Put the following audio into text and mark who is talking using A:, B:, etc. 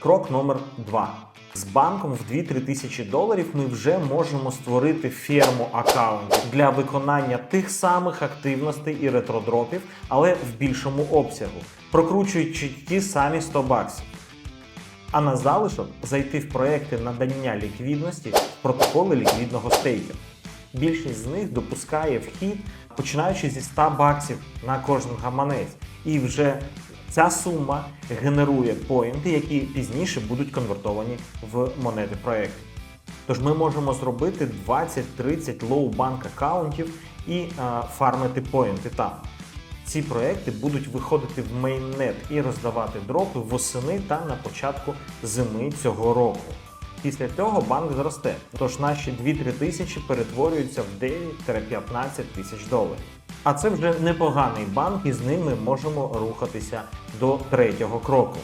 A: Крок номер 2. З банком в 2-3 тисячі доларів ми вже можемо створити ферму аккаунтів для виконання тих самих активностей і ретродропів, але в більшому обсягу, прокручуючи ті самі 100 баксів. А на залишок зайти в проекти надання ліквідності в протоколи ліквідного стейкінгу. Більшість з них допускає вхід, починаючи зі 100 баксів на кожен гаманець. І вже ця сума генерує поінти, які пізніше будуть конвертовані в монети проекту. Тож ми можемо зробити 20-30 лоу-банк аккаунтів і е, фармити поінти там. Ці проекти будуть виходити в мейннет і роздавати дропи восени та на початку зими цього року. Після цього банк зросте, тож наші 2-3 тисячі перетворюються в 9-15 тисяч доларів. А це вже непоганий банк, і з ним ми можемо рухатися до третього кроку.